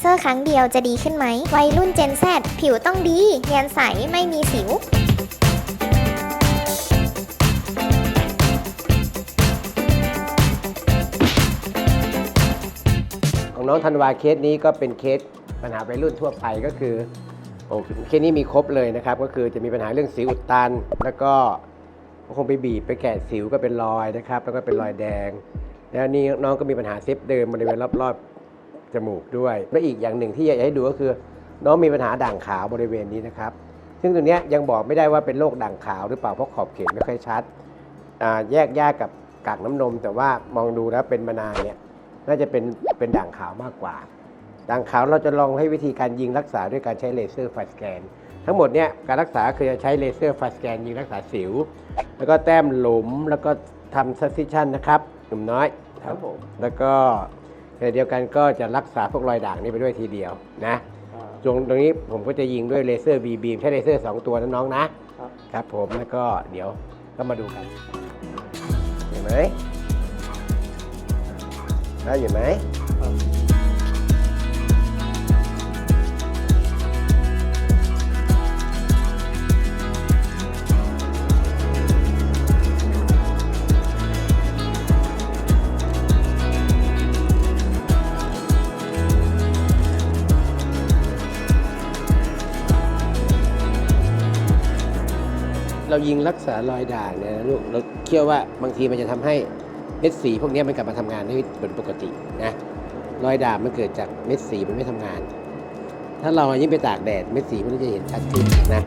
เซอร์ครั้งเดียวจะดีขึ้นไหม วัยรุ่น Gen Z ผิวต้องดีเนียนใสไม่มีสิวของน้องธันวาเคสนี้ก็เป็นเคสปัญหาวัยรุ่นทั่วไปก็คือโอ้เคสนี้มีครบเลยนะครับ ก็คือจะมีปัญหาเรื่องสิวอุดตัน แล้วก็คงไปบีบไปแกะสิวก็เป็นรอยนะครับ แล้วก็เป็นรอยแดง แล้วนี่น้องก็มีปัญหาเซฟเดิมบริเวณรอบๆ จมูกด้วย และอีกอย่างหนึ่งที่อยากให้ดูก็คือ น้องมีปัญหาด่างขาวบริเวณนี้นะครับ ซึ่งตรงเนี้ยยังบอกไม่ได้ว่าเป็นโรคด่างขาวหรือเปล่าเพราะขอบเขตไม่ค่อยชัดอ่าแยกยากกับกากน้ำนม แต่ว่ามองดูแล้วเป็นมานานเนี่ยน่าจะเป็นเป็นด่างขาวมากกว่า ด่างขาวเราจะลองให้วิธีการยิงรักษาด้วยการใช้เลเซอร์ไฟสแกน ทั้งหมดเนี่ยการรักษาคือจะใช้เลเซอร์ไฟสแกนยิงรักษาสิว แล้วก็แต้มหลุมแล้วก็ทำซัสซิชันนะครับหนุ่มน้อยครับผมแล้วก็ ขณะเดียวกันก็จะรักษาพวกรอยด่างนี้ไปด้วยทีเดียวนะตรงตรงนี้ผมก็จะยิงด้วยเลเซอร์บีบีมใช้เลเซอร์สองตัวนะน้องนะครับครับผมแล้วก็เดี๋ยวก็มาดูกัน เห็นไหมได้อยู่ไหม เรายิงรักษารอยด่างเนี่ยนะลูกเราเชื่อว่าบางทีมันจะทำให้เม็ดสีพวกนี้มันกลับมาทำงานได้เหมือนปกตินะรอยด่างมันเกิดจากเม็ดสีมันไม่ทำงาน ถ้าเรายิ่งไปตากแดดเม็ดสีมันจะเห็นชัดขึ้นนะ